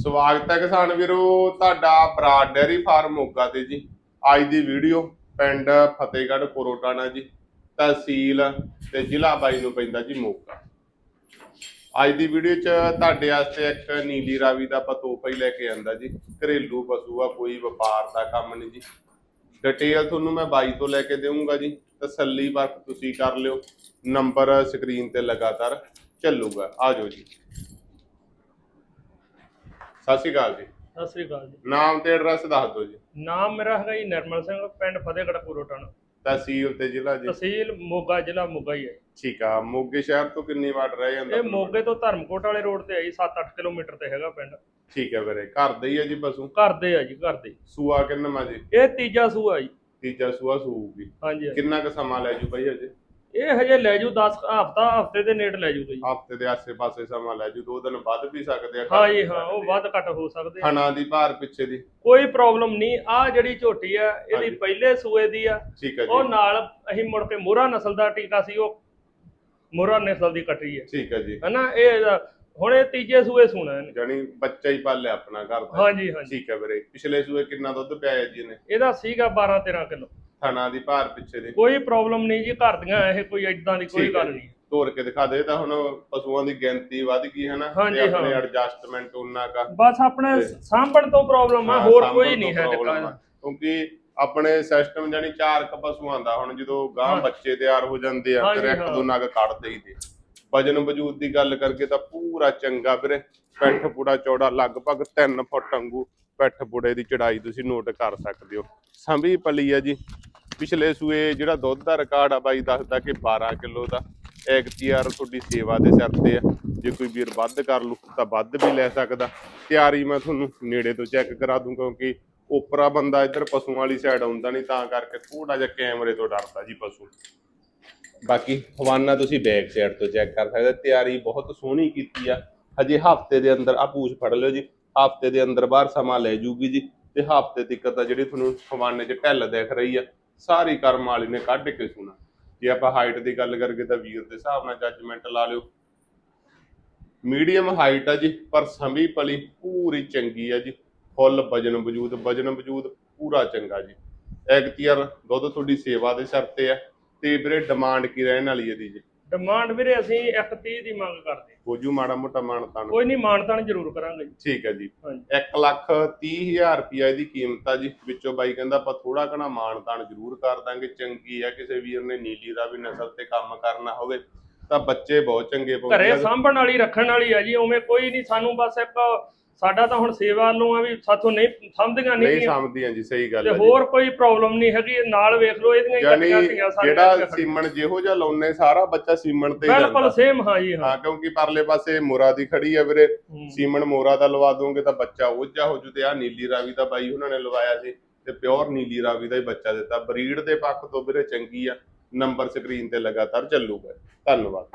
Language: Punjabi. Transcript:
ਸਵਾਗਤ ਹੈ ਕਿਸਾਨ ਵੀਰੋ, ਤੁਹਾਡਾ ਬਰਾਡ ਡੈਰੀ ਫਾਰਮ ਮੋਗਾ ਤੇ ਜੀ। ਅੱਜ ਦੀ ਵੀਡੀਓ ਪਿੰਡ ਫਤਿਹਗੜ੍ਹ ਕੋਰੋਟਾਣਾ ਜੀ, ਤਹਿਸੀਲ ਤੇ ਜ਼ਿਲ੍ਹਾ ਬਾਈ ਨੂੰ ਪੈਂਦਾ ਜੀ ਮੋਗਾ। ਅੱਜ ਦੀ ਵੀਡੀਓ 'ਚ ਤੁਹਾਡੇ ਵਾਸਤੇ ਇੱਕ ਨੀਲੀ ਰਾਵੀ ਦਾ ਪਤੋਪਾ ਹੀ ਲੈ ਕੇ ਆਂਦਾ ਜੀ। ਘਰੇਲੂ ਪਸ਼ੂ ਆ, ਕੋਈ ਵਪਾਰ ਦਾ ਕੰਮ ਨਹੀਂ ਜੀ। ਡਿਟੇਲ ਤੁਹਾਨੂੰ ਮੈਂ ਬਾਈ ਤੋਂ ਲੈ ਕੇ ਦੇਵਾਂਗਾ ਜੀ। ਤਸੱਲੀ ਵਕਤ ਤੁਸੀਂ ਕਰ ਲਿਓ। ਨੰਬਰ ਸਕਰੀਨ ਤੇ ਲਗਾਤਾਰ ਚੱਲੂਗਾ। ਆ ਜਾਓ ਜੀ। ਸਤਿ ਸ਼੍ਰੀ ਅਕਾਲ ਜੀ। ਸਤਿ ਸ੍ਰੀ ਅਕਾਲ ਜੀ। ਨਾਮ ਤੇ ਐਡਰੈਸ ਦੱਸ ਦਿਓ ਜੀ। ਨਾਮ ਮੇਰਾ ਹੈਗਾ ਜੀ ਨਿਰਮਲ ਸਿੰਘ ਪਿੰਡ ਫਤਿਹਗੜ੍ਹ ਕੋਰੋਟਣ ਤਹਿਸੀਲ ਤੇ ਜ਼ਿਲ੍ਹਾ ਜੀ। ਤਹਿਸੀਲ ਮੋਗਾ ਜ਼ਿਲ੍ਹਾ ਮੋਗਾ ਹੀ ਹੈ। ਠੀਕ ਆ ਮੋਗੇ ਸ਼ਹਿਰ ਤੋਂ ਕਿੰਨੀ ਵਾਰ ਰਹਿ ਜਾਂਦਾ ਇਹ ਮੋਗੇ ਤੋਂ ਧਰਮਕੋਟ ਵਾਲੇ ਰੋਡ ਤੇ ਆਈ 7-8 ਕਿਲੋਮੀਟਰ ਤੇ ਹੈਗਾ ਪਿੰਡ। ਠੀਕ ਹੈ ਵੀਰੇ ਘਰ ਦੇ ਹੀ ਆ ਜੀ ਪਸ਼ੂ? ਘਰ ਦੇ ਆ ਜੀ ਘਰ ਦੇ। ਸੂਆ ਕਿੰਨਾ ਜੀ? ਇਹ ਤੀਜਾ ਸੂਆ ਜੀ। ਤੀਜਾ ਸੂਆ ਹਾਂਜੀ ਹਾਂਜੀ। ਕਿੰਨਾ ਕੁ ਸਮਾਂ ਲੈ ਜੂ ਬਈ ਅਜੇ? ਇਹ ਹਜੇ ਲੈ ਜੂ 10 ਹਫਤਾ ਹਫ਼ਤੇ ਦੇ ਨੇੜ ਲੈ ਜੀ ਹਫ਼ਤੇ ਦੇ ਆਸੇ-ਪਾਸੇ ਸਮਾਂ ਲੈ ਜੂ ਦੋ ਦਿਨ ਵੱਧ ਵੀ ਸਕਦੇ ਆ ਹਾਂ ਜੀ ਹਾਂ ਉਹ ਆ। ਵੱਧ ਘੱਟ ਹੋ ਸਕਦੇ ਆ। ਥਣਾ ਦੀ ਭਾਰ ਪਿੱਛੇ ਦੀ। ਕੋਈ ਪ੍ਰੋਬਲਮ ਨਹੀਂ ਆ ਜਿਹੜੀ ਝੋਟੀ ਆ ਇਹਦੀ। ਪਹਿਲੇ ਸੂਏ ਦੀ ਆ ਠੀਕ ਹੈ ਉਹ ਜੀ ਨਾਲ ਅਸੀਂ ਮੁੜ ਕੇ ਮੋਹਰਾ ਨਸਲ ਦਾ ਟੀਕਾ ਸੀ ਉਹ ਮੋਹਰਾ ਨਸਲ ਦੀ ਕੱਟੀ ਹੈ ਠੀਕ ਹੈ ਜੀ। ਹਨਾ ਇਹ ਹੁਣ ਇਹ ਤੀਜੇ ਸੂਏ ਸੁਣਾ ਇਹਨੇ। ਜਾਨੀ ਬੱਚਾ ਹੀ ਪਾਲਿਆ ਆਪਣਾ ਘਰ ਦਾ। ਹਾਂਜੀ ਹਾਂਜੀ। ਠੀਕ ਹੈ ਵੀਰੇ ਪਿਛਲੇ ਸੂਏ ਕਿੰਨਾ ਦੁੱਧ ਪਿਆਇਆ ਜੀ ਨੇ ਇਹਦਾ ਸੀਗਾ 12 13 ਕਿਲੋ। ਥਣਾ ਦੀ ਭਾਰ ਪਿੱਛੇ ਦੀ ਕੋਈ ਪ੍ਰੋਬਲਮ ਨਹੀਂ ਜੀ ਘਰ ਦੀਆਂ ਇਹ ਕੋਈ ਐਦਾਂ ਦੀ ਕੋਈ ਠੀਕ ਹੈ ਗੱਲ। ਨਹੀਂ ਤੋੜ ਕੇ ਦਿਖਾ ਦੇ ਤਾਂ ਹੁਣ ਪਸ਼ੂਆਂ ਦੀ ਗਿਣਤੀ ਵੱਧ ਗਈ ਹੈ ਨਾ ਹਾਂਜੀ, ਤੇ ਆਪਣੇ। ਐਡਜਸਟਮੈਂਟ ਉਹਨਾਂ ਕਾ ਬਸ ਆਪਣੇ ਸਾਂਭਣ ਤੋਂ ਪ੍ਰੋਬਲਮ ਆ ਹੋਰ ਕੋਈ ਨਹੀਂ ਹੈ ਕਿਉਂਕਿ ਆਪਣੇ ਸਿਸਟਮ ਜਾਨੀ ਚਾਰ ਕ ਪਸ਼ੂਆਂ ਦਾ ਹੁਣ ਜਦੋਂ ਗਾਂ ਹਾਂ। ਬੱਚੇ ਤਿਆਰ ਹੋ ਜਾਂਦੇ ਆ ਹਾਂਜੀ, ਇੱਕ ਹਾਂ। ਦੋ ਨਗ ਕੱਢਦੇ ਹੀ ਤੇ ਵਜਨ ਵਜੂਦ ਦੀ ਗੱਲ ਕਰਕੇ ਤਾਂ ਪੂਰਾ ਚੰਗਾ ਵੀਰੇ ਪਿੱਠ ਪੂੜਾ ਚੌੜਾ ਲਗਭਗ 3 ਫੁੱਟ ਵਾਂਗੂ ਪਿੱਠ ਪੂੜੇ ਦੀ ਚੜਾਈ ਤੁਸੀਂ ਨੋਟ ਕਰ ਸਕਦੇ ਹੋ ਸੰਭੀ ਪਲੀ ਆ ਜੀ ਪਿਛਲੇ ਸੂਏ ਜਿਹੜਾ ਦੁੱਧ ਦਾ ਰਿਕਾਰਡ ਆ ਬਾਈ, ਦੱਸਦਾ ਕਿ 12 ਕਿਲੋ ਦਾ। ਐਕਟੀਆਰ ਤੁਹਾਡੀ ਸੇਵਾ ਦੇ ਸਿਰ ਤੇ ਆ। ਜੇ ਕੋਈ ਵੀਰ ਵੱਧ ਕਰ ਲੂ, ਤਾਂ ਵੱਧ ਵੀ ਲੈ ਸਕਦਾ। ਤਿਆਰੀ ਮੈਂ ਤੁਹਾਨੂੰ ਨੇੜੇ ਤੋਂ ਚੈੱਕ ਕਰਾ ਦੂੰ, ਕਿਉਂਕਿ ਉਪਰਾ ਬੰਦਾ ਇੱਧਰ ਪਸ਼ੂਆਂ ਵਾਲੀ ਸਾਈਡ ਆਉਂਦਾ ਨਹੀਂ, ਤਾਂ ਕਰਕੇ ਥੋੜਾ ਜਿਹਾ ਕੈਮਰੇ ਤੋਂ ਡਰਦਾ ਜੀ ਪਸ਼ੂ। ਬਾਕੀ ਹਵਾਨਾ ਤੁਸੀਂ ਬੈਕ ਸਾਈਡ ਤੋਂ ਚੈੱਕ ਕਰ ਸਕਦੇ ਤਿਆਰੀ ਬਹੁਤ ਸੋਹਣੀ ਕੀਤੀ ਆ। ਹਜੇ ਹਫ਼ਤੇ ਦੇ ਅੰਦਰ ਆ ਪੂਛ ਫੜ ਲਿਓ ਜੀ। ਹਫ਼ਤੇ ਦੇ ਅੰਦਰ ਬਾਹਰ ਸਮਾਂ ਲੈ ਜੂਗੀ ਜੀ। ਤੇ ਹਫ਼ਤੇ ਤੱਕ ਤਾਂ ਜਿਹੜੀ ਤੁਹਾਨੂੰ ਹਵਾਨੇ 'ਚ ਢਿੱਲ ਦਿਖ ਰਹੀ ਆ ਸਾਰੀ ਕਰਮ ਵਾਲੀ ਨੇ ਕੱਢ ਕੇ ਸੁਣਾ। ਜੇ ਆਪਾਂ ਹਾਈਟ ਦੀ ਗੱਲ ਕਰਕੇ ਤਾਂ ਵੀਰ ਦੇ ਹਿਸਾਬ ਨਾਲ ਜੱਜਮੈਂਟ ਲਾ ਲਿਓ। ਮੀਡੀਅਮ ਹਾਈਟ ਆ ਜੀ, ਪਰ ਸੰਭੀ ਪਲੀ ਪੂਰੀ ਚੰਗੀ ਆ ਜੀ। ਫੁੱਲ, ਵਜਨ ਵਜੂਦ ਵਜਨ ਵਜੂਦ ਪੂਰਾ ਚੰਗਾ ਜੀ। ਐਗਤੀਅਰ ਦੁੱਧ ਤੁਹਾਡੀ ਸੇਵਾ ਦੇ ਸਿਰ ਤੇ ਆ ਤੇ ਵੀਰੇ ਡਿਮਾਂਡ ਕੀ ਰਹਿਣ ਵਾਲੀ ਹੈ ਦੀ ਜੀ। ਡਿਮਾਂਡ ਵੀਰੇ ਅਸੀਂ 130 ਦੀ ਮੰਗ ਕਰਦੇ ਹਾਂ। ਹੋਜੂ ਮਾੜਾ ਮੋਟਾ ਮਾਨਤਾਨ ਕੋਈ ਨਹੀਂ ਮਾਨਤਾਨ ਜ਼ਰੂਰ ਕਰਾਂਗੇ ਜੀ। ਠੀਕ ਹੈ ਜੀ। ਹਾਂਜੀ। 1 ਲੱਖ 30 ਹਜ਼ਾਰ ਰੁਪਇਆ ਇਹਦੀ ਕੀਮਤ ਆ ਜੀ। ਵਿੱਚੋਂ ਬਾਈ ਕਹਿੰਦਾ ਆਪਾਂ ਥੋੜਾ ਘਣਾ ਮਾਨਤਾਨ ਜ਼ਰੂਰ ਕਰ ਦਾਂਗੇ। ਚੰਗੀ ਆ ਕਿਸੇ ਵੀਰ ਨੇ ਨੀਲੀ ਦਾ ਵੀ ਨਸਲ ਤੇ ਕੰਮ ਕਰਨਾ ਹੋਵੇ ਤਾਂ ਬੱਚੇ ਬਹੁਤ ਚੰਗੇ ਪਾਉਂਦੇ ਘਰੇ ਆ ਸਾਂਭਣ ਵਾਲੀ ਰੱਖਣ ਵਾਲੀ ਆ ਜੀ ਉਵੇਂ ਕੋਈ ਨਹੀਂ ਸਾਨੂੰ ਬਸ ਇੱਕ ਸਾਡਾ ਤਾਂ ਹੁਣ ਸੇਵਾ ਵੱਲੋਂ ਆ ਵੀ ਸਾਥੋਂ ਨਹੀਂ ਸਮਝਦੀਆਂ ਨਹੀਂ ਨਹੀਂ। ਸਮਝਦੀਆਂ ਜੀ ਸਹੀ ਗੱਲ ਤੇ ਹੈ ਜੀ। ਹੋਰ ਕੋਈ ਪ੍ਰੋਬਲਮ ਨਹੀਂ ਹੈਗੀ ਨਾਲ ਵੇਖ ਲਓ ਇਹਦੀਆਂ ਹੀ ਸਾਰੀਆਂ ਜਿਹੜਾ। ਸੀਮਨ ਜਿਹੋ ਜਿਹਾ ਲਾਉਨੇ ਸਾਰਾ ਬੱਚਾ ਸੀਮਨ ਤੇ ਹੀ ਬਿਲਕੁਲ ਜਾਂਦਾ ਸੇਮ ਹਾਂ ਜੀ ਹਾਂ। ਕਿਉਂਕਿ ਪਰਲੇ ਪਾਸੇ ਮੋਰਾ ਦੀ ਖੜੀ ਆ ਵੀਰੇ। ਹੂੰ। ਸੀਮਨ ਮੋਰਾ ਦਾ ਲਵਾ ਦੋਗੇ ਤਾਂ ਬੱਚਾ ਉੱਜਾ ਹੋ ਜੂ ਤੇ ਆ ਨੀਲੀ ਰਾਵੀ ਦਾ ਬਾਈ ਉਹਨਾਂ ਨੇ ਲਵਾਇਆ ਸੀ ਤੇ ਪਿਓਰ ਨੀਲੀ ਰਾਵੀ ਦਾ ਹੀ ਬੱਚਾ ਦਿੱਤਾ। ਬਰੀਡ ਦੇ ਪੱਖ ਤੋਂ ਵੀਰੇ ਚੰਗੀ ਆ ਨੰਬਰ ਸਕਰੀਨ ਤੇ ਲਗਾਤਾਰ ਚੱਲੂਗਾ। ਧੰਨਵਾਦ।